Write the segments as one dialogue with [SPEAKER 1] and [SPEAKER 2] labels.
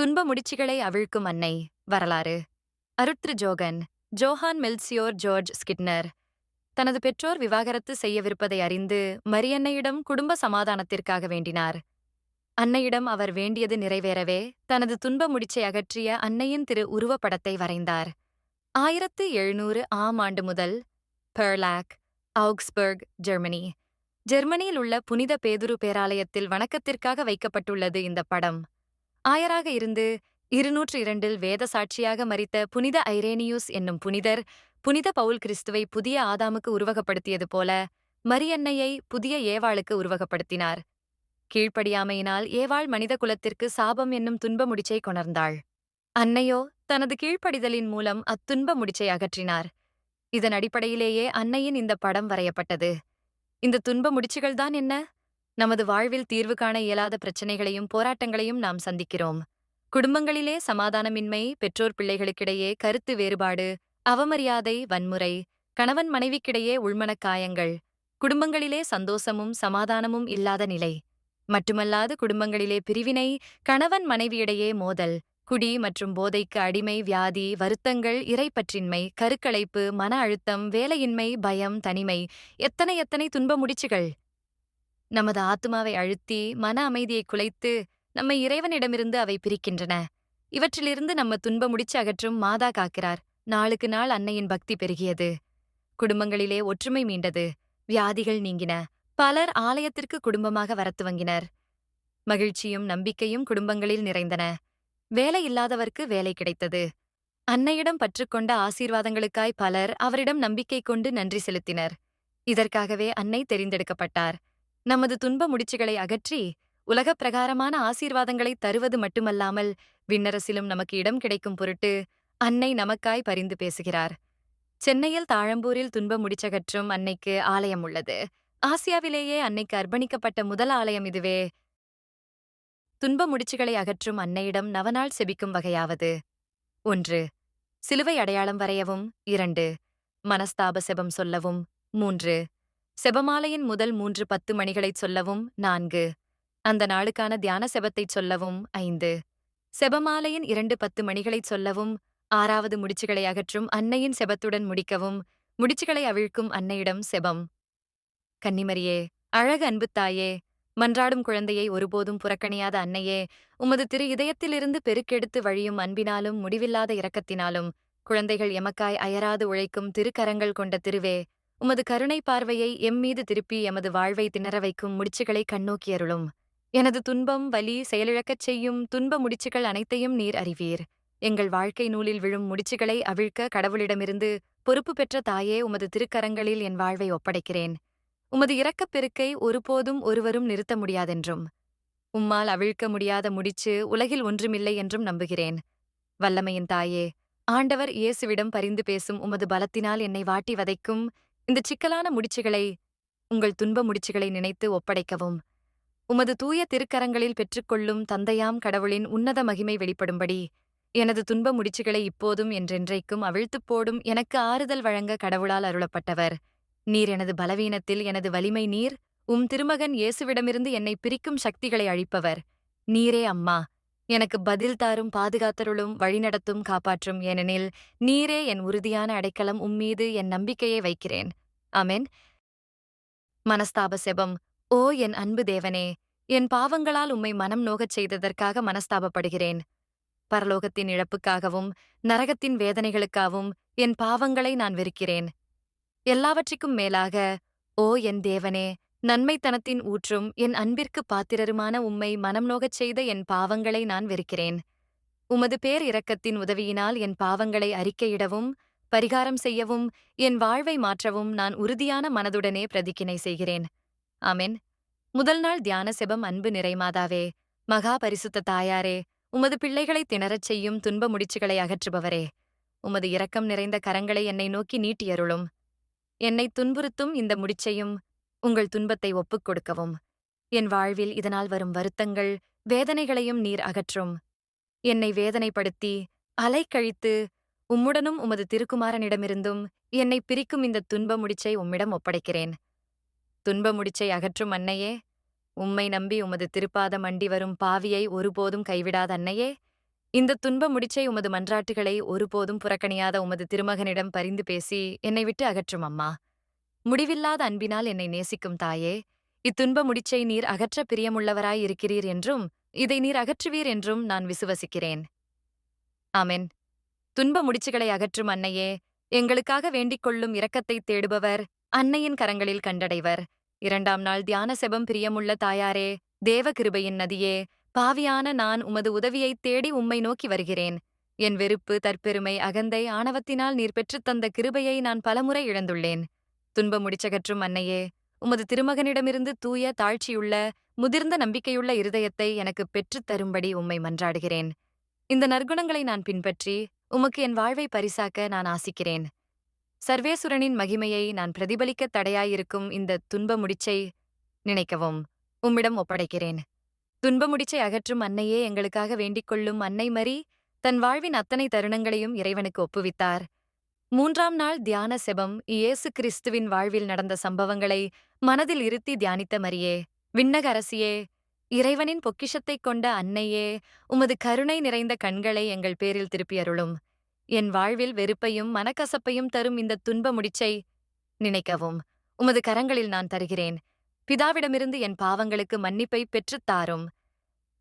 [SPEAKER 1] துன்ப முடிச்சுகளை அவிழ்க்கும் அன்னை வரலாறு. அருத்ரு Johan Johan Melchior George Skidner. தனது பெற்றோர் விவாகரத்து செய்யவிருப்பதை அறிந்து மரியன்னையிடம் குடும்ப சமாதானத்திற்காக வேண்டினார். அன்னையிடம் அவர் வேண்டியது நிறைவேறவே தனது துன்ப முடிச்சை அகற்றிய அன்னையின் திரு உருவப்படத்தை வரைந்தார். ஆயிரத்து எழுநூறு ஆம் ஆண்டு முதல் பெர்லாக் ஆக்ஸ்பர்க் ஜெர்மனி. ஜெர்மனியில் உள்ள புனித பேதுரு பேராலயத்தில் வணக்கத்திற்காக வைக்கப்பட்டுள்ளது இந்த படம். ஆயராக இருந்து இருநூற்று இரண்டில் வேத சாட்சியாக மறித்த புனித ஐரேனியூஸ் என்னும் புனிதர் புனித பவுல் கிறிஸ்துவை புதிய ஆதாமுக்கு உருவகப்படுத்தியது போல மரியன்னையை புதிய ஏவாளுக்கு உருவகப்படுத்தினார். கீழ்ப்படியாமையினால் ஏவாள் மனித குலத்திற்கு சாபம் என்னும் துன்ப முடிச்சை கொணர்ந்தாள். அன்னையோ தனது கீழ்ப்படிதலின் மூலம் அத்துன்ப முடிச்சை அகற்றினார். இதன் அடிப்படையிலேயே அன்னையின் இந்த படம் வரையப்பட்டது. இந்த துன்ப முடிச்சுகள்தான் என்ன? நமது வாழ்வில் தீர்வு காண இயலாத பிரச்சனைகளையும் போராட்டங்களையும் நாம் சந்திக்கிறோம். குடும்பங்களிலே சமாதானமின்மை பெற்றோர் பிள்ளைகளுக்கிடையே கருத்து வேறுபாடு அவமரியாதை வன்முறை கணவன் மனைவிக்கிடையே உள்மனக்காயங்கள் குடும்பங்களிலே சந்தோஷமும் சமாதானமும் இல்லாத நிலை. மட்டுமல்லாது குடும்பங்களிலே பிரிவினை கணவன் மனைவியிடையே மோதல் குடி மற்றும் போதைக்கு அடிமை வியாதி வருத்தங்கள் இறைப்பற்றின்மை கருக்கலைப்பு மன அழுத்தம் வேலையின்மை பயம் தனிமை எத்தனை எத்தனை துன்ப முடிச்சுகள்? நமது ஆத்துமாவை அழுத்தி மன அமைதியை குலைத்து நம்மை இறைவனிடமிருந்து அவை பிரிக்கின்றன. இவற்றிலிருந்து நம்ம துன்ப முடிச்சு அகற்றும் மாதா காக்கிறார். நாளுக்கு நாள் அன்னையின் பக்தி பெருகியது. குடும்பங்களிலே ஒற்றுமை மீண்டது. வியாதிகள் நீங்கின. பலர் ஆலயத்திற்கு குடும்பமாக வரத் துவங்கினர் மகிழ்ச்சியும் நம்பிக்கையும் குடும்பங்களில் நிறைந்தன. வேலை இல்லாதவர்க்கு வேலை கிடைத்தது. அன்னையிடம் பற்றுக்கொண்ட ஆசீர்வாதங்களுக்காய் பலர் அவரிடம் நம்பிக்கை கொண்டு நன்றி செலுத்தினர். இதற்காகவே அன்னை தெரிந்தெடுக்கப்பட்டார். நமது துன்ப முடிச்சுகளை அகற்றி உலகப் பிரகாரமான ஆசீர்வாதங்களை தருவது மட்டுமல்லாமல் விண்ணரசிலும் நமக்கு இடம் கிடைக்கும் பொருட்டு அன்னை நமக்காய் பரிந்து பேசுகிறார். சென்னையில் தாழம்பூரில் துன்ப முடிச்சகற்றும் அன்னைக்கு ஆலயம் உள்ளது. ஆசியாவிலேயே அன்னைக்கு அர்ப்பணிக்கப்பட்ட முதல் ஆலயம் இதுவே. துன்ப முடிச்சுகளை அகற்றும் அன்னையிடம் நவநாள் செபிக்கும் வகையாவது. ஒன்று சிலுவை அடையாளம் வரையவும். இரண்டு மனஸ்தாப செபம் சொல்லவும். மூன்று செபமாலையின் முதல் மூன்று பத்து மணிகளைச் சொல்லவும் நான்கு. அந்த நாளுக்கான தியான செபத்தைச் சொல்லவும் ஐந்து. செபமாலையின் இரண்டு பத்து மணிகளைச் சொல்லவும் ஆறாவது முடிச்சுகளை அகற்றும் அன்னையின் செபத்துடன் முடிக்கவும் முடிச்சுகளை அவிழ்க்கும் அன்னையிடம் செபம். கன்னிமரியே அழகு அன்புத்தாயே மன்றாடும் குழந்தையை ஒருபோதும் புறக்கணியாத அன்னையே உமது திரு இதயத்திலிருந்து பெருக்கெடுத்து வழியும் அன்பினாலும் முடிவில்லாத இரக்கத்தினாலும் குழந்தைகள் எமக்காய் அயராது உழைக்கும் திருக்கரங்கள் கொண்ட திருவே உமது கருணை பார்வையை எம்மீது திருப்பி எமது வாழ்வை திணற வைக்கும் முடிச்சுகளை கண்ணோக்கியருளும் எனது துன்பம் வலி செயலிழக்கச் செய்யும் துன்ப முடிச்சுகள் அனைத்தையும் நீர் அறிவீர். எங்கள் வாழ்க்கை நூலில் விழும் முடிச்சுகளை அவிழ்க்க கடவுளிடமிருந்து பொறுப்பு பெற்ற தாயே உமது திருக்கரங்களில் என் வாழ்வை ஒப்படைக்கிறேன். உமது இரக்கப் பெருக்கை ஒருபோதும் ஒருவரும் நிறுத்த முடியாதென்றும். உம்மால் அவிழ்க்க முடியாத முடிச்சு உலகில் ஒன்றுமில்லை என்றும் நம்புகிறேன். வல்லமையின் தாயே ஆண்டவர் இயேசுவிடம் பரிந்து பேசும் உமது பலத்தினால் என்னை வாட்டி வதைக்கும் இந்த சிக்கலான முடிச்சுகளை உங்கள் துன்ப முடிச்சுகளை நினைத்து ஒப்படைக்கவும். உமது தூய திருக்கரங்களில் பெற்றுக்கொள்ளும் தந்தையாம் கடவுளின் உன்னத மகிமை வெளிப்படும்படி எனது துன்ப முடிச்சுகளை இப்போதும் என்றென்றைக்கும் அவிழ்த்துப் போடும் எனக்கு ஆறுதல் வழங்க கடவுளால் அருளப்பட்டவர். நீர் எனது பலவீனத்தில் எனது வலிமை நீர் உம் திருமகன் இயேசுவிடமிருந்து என்னை பிரிக்கும் சக்திகளை அழிப்பவர். நீரே அம்மா எனக்கு பதில் தாரும் பாதுகாத்தருளும் வழிநடத்தும் காப்பாற்றும் ஏனெனில் நீரே என் உறுதியான அடைக்கலம் உம்மீது என் நம்பிக்கையை வைக்கிறேன். அமேன் மனஸ்தாப செபம் ஓ என் அன்பு தேவனே என் பாவங்களால் உம்மை மனம் நோகச் செய்ததற்காக மனஸ்தாபப்படுகிறேன். பரலோகத்தின் இழப்புக்காகவும் நரகத்தின் வேதனைகளுக்காகவும் என் பாவங்களை நான் வெறுக்கிறேன். எல்லாவற்றிற்கும் மேலாக ஓ என் தேவனே நன்மைத்தனத்தின் ஊற்றும் என் அன்பிற்கு பாத்திரருமான உம்மை மனம் நோகச் செய்த என் பாவங்களை நான் வெறுக்கிறேன். உமது பேர் இரக்கத்தின் உதவியினால் என் பாவங்களை அறிக்கையிடவும் பரிகாரம் செய்யவும் என் வாழ்வை மாற்றவும் நான் உறுதியான மனதுடனே பிரதிக்கினை செய்கிறேன். ஆமென். முதல் நாள் தியான செபம் அன்பு நிறைமாதாவே மகா பரிசுத்த தாயாரே உமது பிள்ளைகளை திணறச் செய்யும் துன்ப முடிச்சுகளை அகற்றுபவரே உமது இரக்கம் நிறைந்த கரங்களை என்னை நோக்கி நீட்டியருளும். என்னை துன்புறுத்தும் இந்த முடிச்சையும் உங்கள் துன்பத்தை ஒப்புக் கொடுக்கவும். என் வாழ்வில் இதனால் வரும் வருத்தங்கள் வேதனைகளையும் நீர் அகற்றும். என்னை வேதனைப்படுத்தி அலைக்கழித்து உம்முடனும் உமது திருக்குமாரனிடமிருந்தும் என்னை பிரிக்கும் இந்த துன்ப முடிச்சை உம்மிடம் ஒப்படைக்கிறேன். துன்ப முடிச்சை அகற்றும் அன்னையே உம்மை நம்பி உமது திருப்பாதம் அண்டி வரும் பாவியை ஒருபோதும் கைவிடாத அன்னையே இந்த துன்ப முடிச்சை உமது மன்றாட்டுகளை ஒருபோதும் புறக்கணியாத உமது திருமகனிடம் பரிந்து பேசி என்னை விட்டு அகற்றும் அம்மா. முடிவில்லாத அன்பினால் என்னை நேசிக்கும் தாயே இத்துன்ப முடிச்சை நீர் அகற்ற பிரியமுள்ளவராய் இருக்கிறீர் என்றும் இதை நீர் அகற்றுவீர் என்றும் நான் விசுவசிக்கிறேன். ஆமென். துன்ப முடிச்சுகளை அகற்றும் அன்னையே எங்களுக்காக வேண்டிக் கொள்ளும் இரக்கத்தை தேடுபவர் அன்னையின் கரங்களில் கண்டடைவர். இரண்டாம் நாள் தியான செபம் பிரியமுள்ள தாயாரே தேவ கிருபையின் நதியே பாவியான நான் உமது உதவியைத் தேடி உம்மை நோக்கி வருகிறேன். என் வெறுப்பு தற்பெருமை அகந்தை ஆணவத்தினால் நீர் பெற்றுத்தந்த கிருபையை நான் பலமுறை இழந்துள்ளேன். துன்ப முடிச்சகற்றும் அன்னையே உமது திருமகனிடமிருந்து தூய தாழ்ச்சியுள்ள முதிர்ந்த நம்பிக்கையுள்ள இருதயத்தை எனக்கு பெற்றுத் தரும்படி உம்மை மன்றாடுகிறேன். இந்த நற்குணங்களை நான் பின்பற்றி உமக்கு என் வாழ்வை பரிசாக்க நான் ஆசிக்கிறேன். சர்வேசுரனின் மகிமையை நான் பிரதிபலிக்க தடையாயிருக்கும் இந்த துன்ப முடிச்சை நினைக்கவும். உம்மிடம் ஒப்படைக்கிறேன். துன்ப முடிச்சை அகற்றும் அன்னையே எங்களுக்காக வேண்டிக் கொள்ளும் அன்னை மரி தன் வாழ்வின் அத்தனை தருணங்களையும் இறைவனுக்கு ஒப்புவித்தார். மூன்றாம் நாள் தியான செபம் இயேசு கிறிஸ்துவின் வாழ்வில் நடந்த சம்பவங்களை மனதில் இருத்தி தியானித்த மரியே விண்ணக அரசியே இறைவனின் பொக்கிஷத்தைக் கொண்ட அன்னையே உமது கருணை நிறைந்த கண்களை எங்கள் பேரில் திருப்பியருளும் என் வாழ்வில் வெறுப்பையும் மனக்கசப்பையும் தரும் இந்த துன்ப முடிச்சை நினைக்கவும். உமது கரங்களில் நான் தருகிறேன். பிதாவிடமிருந்து என் பாவங்களுக்கு மன்னிப்பை பெற்றுத் தாரும்.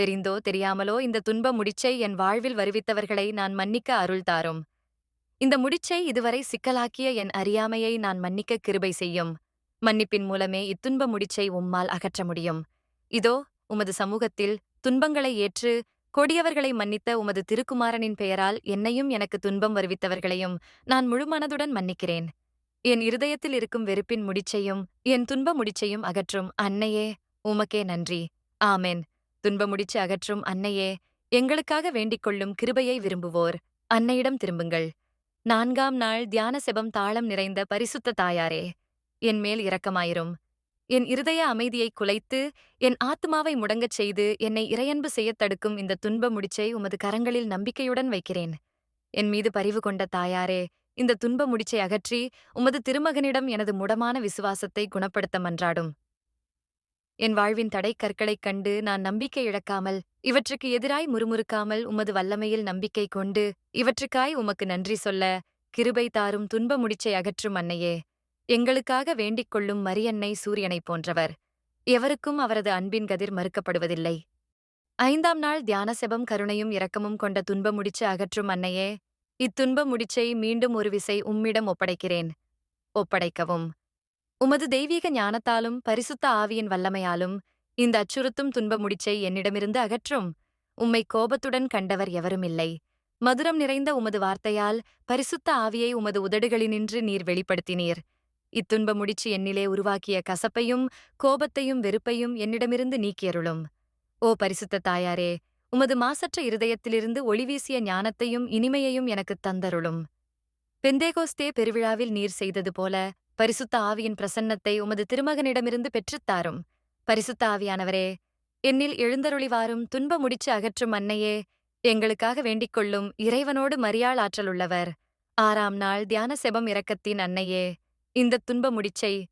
[SPEAKER 1] தெரிந்தோ தெரியாமலோ இந்த துன்ப முடிச்சை என் வாழ்வில் வருவித்தவர்களை நான் மன்னிக்க அருள் தாரும். இந்த முடிச்சை இதுவரை சிக்கலாக்கிய என் அறியாமையை நான் மன்னிக்க கிருபை செய்யும். மன்னிப்பின் மூலமே இத்துன்ப முடிச்சை உம்மால் அகற்ற முடியும். இதோ உமது சமூகத்தில் துன்பங்களை ஏற்று கொடியவர்களை மன்னித்த உமது திருக்குமாரனின் பெயரால் என்னையும் எனக்கு துன்பம் வருவித்தவர்களையும் நான் முழு மனதுடன் மன்னிக்கிறேன். என் இருதயத்தில் இருக்கும் வெறுப்பின் முடிச்சையும் என் துன்ப முடிச்சையும் அகற்றும் அன்னையே உமக்கே நன்றி. ஆமென். துன்ப முடிச்சு அகற்றும் அன்னையே எங்களுக்காக வேண்டிக் கொள்ளும் கிருபையை விரும்புவோர். அன்னையிடம் திரும்புங்கள். நான்காம் நாள் தியான செபம் தாளம் நிறைந்த பரிசுத்த தாயாரே என் மேல் இரக்கமாயிரும். என் இருதய அமைதியை குலைத்து என் ஆத்மாவை முடங்கச் செய்து என்னை இறையன்பு செய்யத் தடுக்கும் இந்த துன்ப முடிச்சை உமது கரங்களில் நம்பிக்கையுடன் வைக்கிறேன். என் மீது பரிவு கொண்ட தாயாரே இந்த துன்ப முடிச்சை அகற்றி உமது திருமகனிடம் எனது முடமான விசுவாசத்தை குணப்படுத்த மன்றாடும். என் வாழ்வின் தடை கற்களைக் கண்டு நான் நம்பிக்கை இழக்காமல் இவற்றுக்கு எதிராய் முறுமுறுக்காமல் உமது வல்லமையில் நம்பிக்கை கொண்டு இவற்றுக்காய் உமக்கு நன்றி சொல்ல கிருபை தாரும் துன்ப முடிச்சை அகற்றும் அன்னையே. எங்களுக்காக வேண்டிக் கொள்ளும் மரியன்னை சூரியனைப் போன்றவர். எவருக்கும் அவரது அன்பின் கதிர் மறுக்கப்படுவதில்லை. ஐந்தாம் நாள் தியான செபம் கருணையும் இரக்கமும் கொண்ட துன்ப முடிச்சு அகற்றும் அன்னையே இத்துன்ப முடிச்சை மீண்டும் ஒரு விசை உம்மிடம் ஒப்படைக்கிறேன். ஒப்படைக்கவும். உமது தெய்வீக ஞானத்தாலும் பரிசுத்த ஆவியின் வல்லமையாலும் இந்த அச்சுறுத்தும் துன்ப முடிச்சை என்னிடமிருந்து அகற்றும். உம்மை கோபத்துடன் கண்டவர் எவரும் இல்லை மதுரம் நிறைந்த உமது வார்த்தையால் பரிசுத்த ஆவியை உமது உதடுகளினின்று நீர் வெளிப்படுத்தினீர். இத்துன்ப முடிச்சு என்னிலே உருவாக்கிய கசப்பையும் கோபத்தையும் வெறுப்பையும் என்னிடமிருந்து நீக்கியருளும். ஓ பரிசுத்த தாயாரே உமது மாசற்ற இருதயத்திலிருந்து ஒளிவீசிய ஞானத்தையும் இனிமையையும் எனக்குத் தந்தருளும். பெந்தேகோஸ்தே பெருவிழாவில் நீர் செய்தது போல பரிசுத்த ஆவியின் பிரசன்னத்தை உமது திருமகனிடமிருந்து பெற்றுத்தாரும் பரிசுத்த ஆவியானவரே என்னில் எழுந்தருளிவாரும் துன்ப முடிச்சு அகற்றும் அன்னையே எங்களுக்காக வேண்டிக் கொள்ளும் இறைவனோடு மரியாள் ஆற்றலுள்ளவர். ஆறாம் நாள் தியான செபம் இரக்கத்தின் அன்னையே. இந்த துன்ப முடிச்சை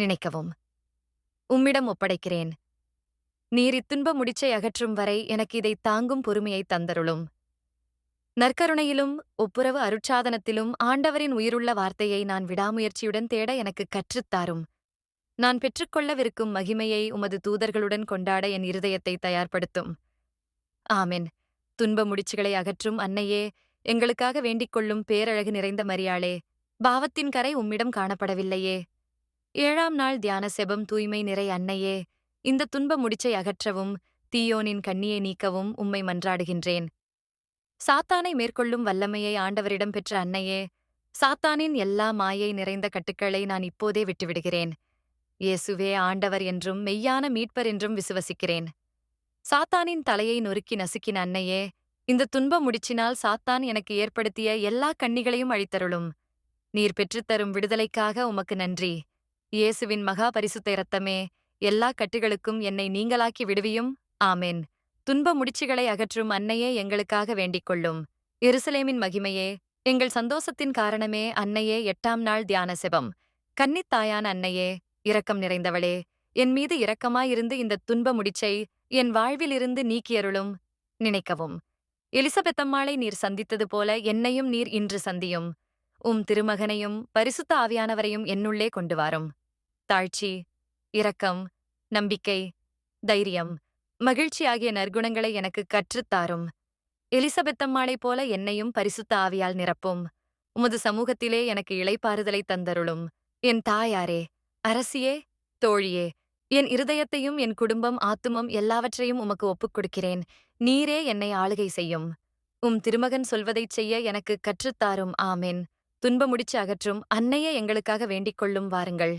[SPEAKER 1] நினைக்கவும். உம்மிடம் ஒப்படைக்கிறேன். நீர் இத்துன்ப முடிச்சை அகற்றும் வரை எனக்கு இதை தாங்கும் பொறுமையை தந்தருளும். நற்கருணையிலும் ஒப்புரவு அருட்சாதனத்திலும் ஆண்டவரின் உயிருள்ள வார்த்தையை நான் விடாமுயற்சியுடன் தேட எனக்கு கற்றுத்தாரும் நான் பெற்றுக்கொள்ளவிருக்கும் மகிமையை உமது தூதர்களுடன் கொண்டாட என் இருதயத்தை தயார்படுத்தும். ஆமென். துன்ப முடிச்சுகளை அகற்றும் அன்னையே எங்களுக்காக வேண்டிக் கொள்ளும் பேரழகு நிறைந்த மரியாளே. பாவத்தின் கரை உம்மிடம் காணப்படவில்லையே. ஏழாம் நாள் தியான செபம் தூய்மை நிறை அன்னையே. இந்த துன்ப முடிச்சை அகற்றவும் தீயோனின் கண்ணியை நீக்கவும் உம்மை மன்றாடுகின்றேன். சாத்தானை மேற்கொள்ளும் வல்லமையை ஆண்டவரிடம் பெற்ற அன்னையே. சாத்தானின் எல்லா மாயை நிறைந்த கட்டுக்களை நான் இப்போதே விட்டுவிடுகிறேன். இயேசுவே ஆண்டவர் என்றும் மெய்யான மீட்பர் என்றும் விசுவசிக்கிறேன். சாத்தானின் தலையை நொறுக்கி நசுக்கின அன்னையே இந்த துன்ப முடிச்சினால் சாத்தான் எனக்கு ஏற்படுத்திய எல்லா கண்ணிகளையும் அழித்தருளும். நீர் பெற்றுத்தரும் விடுதலைக்காக உமக்கு நன்றி. இயேசுவின் மகா பரிசுத்த இரத்தமே எல்லா கட்டுகளுக்கும் என்னை நீங்களாக்கி விடுவியும். ஆமென். துன்ப முடிச்சுகளை அகற்றும் அன்னையே எங்களுக்காக வேண்டிக் கொள்ளும் எருசலேமின் மகிமையே எங்கள் சந்தோஷத்தின் காரணமே அன்னையே எட்டாம் நாள் தியான செபம். கன்னித்தாயான அன்னையே இரக்கம் நிறைந்தவளே என் மீது இரக்கமாயிருந்து இந்த துன்ப முடிச்சை என் வாழ்விலிருந்து நீக்கியருளும். நினைக்கவும். எலிசபெத்தம்மாளை நீர் சந்தித்தது போல என்னையும் நீர் இன்று சந்தியும். உம் திருமகனையும் பரிசுத்த ஆவியானவரையும் என்னுள்ளே கொண்டு வாரும். தாழ்ச்சி இரக்கம் நம்பிக்கை தைரியம் மகிழ்ச்சி ஆகிய நற்குணங்களை எனக்கு கற்றுத்தாரும் எலிசபெத்தம்மாளைப் போல என்னையும் பரிசுத்த ஆவியால் நிரப்பும். உமது சமூகத்திலே எனக்கு இளைப்பாறுதலை தந்தருளும். என் தாயாரே அரசியே தோழியே என் இருதயத்தையும் என் குடும்பம் ஆத்துமம் எல்லாவற்றையும் உமக்கு ஒப்புக் கொடுக்கிறேன். நீரே என்னை ஆளுகை செய்யும். உம் திருமகன் சொல்வதைச் செய்ய எனக்கு கற்றுத்தாரும் ஆமேன். துன்ப முடிச்சு அகற்றும் அன்னையே எங்களுக்காக வேண்டிக் கொள்ளும் வாருங்கள்.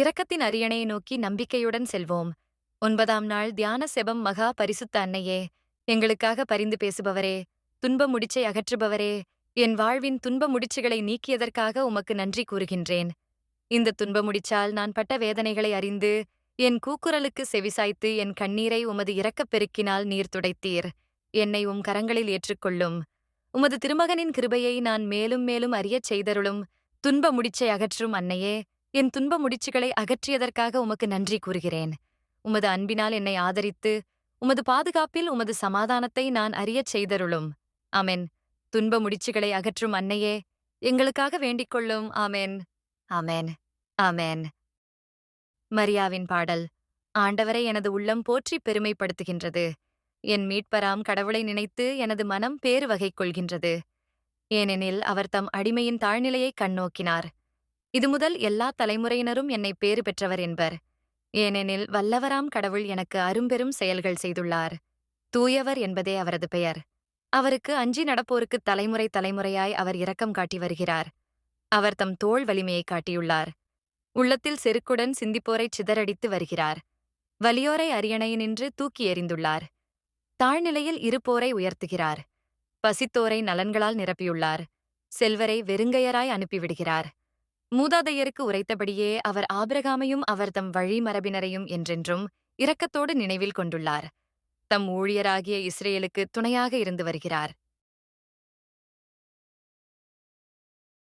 [SPEAKER 1] இரக்கத்தின் அரியணையை நோக்கி நம்பிக்கையுடன் செல்வோம். ஒன்பதாம் நாள் தியான செபம் மகா பரிசுத்த அன்னையே எங்களுக்காக பரிந்து பேசுபவரே துன்ப முடிச்சை அகற்றுபவரே என் வாழ்வின் துன்ப முடிச்சுகளை நீக்கியதற்காக உமக்கு நன்றி கூறுகின்றேன். இந்த துன்ப முடிச்சால் நான் பட்ட வேதனைகளை அறிந்து என் கூக்குரலுக்கு செவிசாய்த்து என் கண்ணீரை உமது இரக்கப் பெருக்கினால் நீர் துடைத்தீர். என்னை உம் கரங்களில் ஏற்றுக்கொள்ளும். உமது திருமகனின் கிருபையை நான் மேலும் மேலும் அறியச் செய்தருளும். துன்ப முடிச்சை அகற்றும் அன்னையே என் துன்ப முடிச்சுகளை அகற்றியதற்காக உமக்கு நன்றி கூறுகிறேன். உமது அன்பினால் என்னை ஆதரித்து உமது பாதுகாப்பில் உமது சமாதானத்தை நான் அறியச் செய்தருளும். ஆமென். துன்ப முடிச்சுகளை அகற்றும் அன்னையே எங்களுக்காக வேண்டிக் கொள்ளும். ஆமென். ஆமென். ஆமென். மரியாவின் பாடல். ஆண்டவரை எனது உள்ளம் போற்றி பெருமைப்படுத்துகின்றது. என் மீட்பராம் கடவுளை நினைத்து எனது மனம் பேறு வகை கொள்கின்றது. ஏனெனில் அவர் தம் அடிமையின் தாழ்நிலையை கண்ணோக்கினார். இது முதல் எல்லா தலைமுறையினரும் என்னை பேறு பெற்றவர் என்பர். ஏனெனில் வல்லவராம் கடவுள் எனக்கு அரும்பெரும் செயல்கள் செய்துள்ளார். தூயவர் என்பதே அவரது பெயர். அவருக்கு அஞ்சி நடப்போருக்கு தலைமுறை தலைமுறையாய் அவர் இரக்கம் காட்டி வருகிறார். அவர் தம் தோள் வலிமையை காட்டியுள்ளார். உள்ளத்தில் செருக்குடன் சிந்திப்போரைச் சிதறடித்து வருகிறார். வலியோரை அரியணையினின்று தூக்கி எறிந்துள்ளார். தாழ்நிலையில் இருப்போரை உயர்த்துகிறார். பசித்தோரை நலன்களால் நிரப்பியுள்ளார். செல்வரை வெறுங்கையராய் அனுப்பிவிடுகிறார். மூதாதையருக்கு உரைத்தபடியே அவர் ஆபிரகாமையும் அவர் தம் வழிமரபினரையும் என்றென்றும் இரக்கத்தோடு நினைவில் கொண்டுள்ளார். தம் ஊழியராகிய இஸ்ரேலுக்கு துணையாக இருந்து வருகிறார்.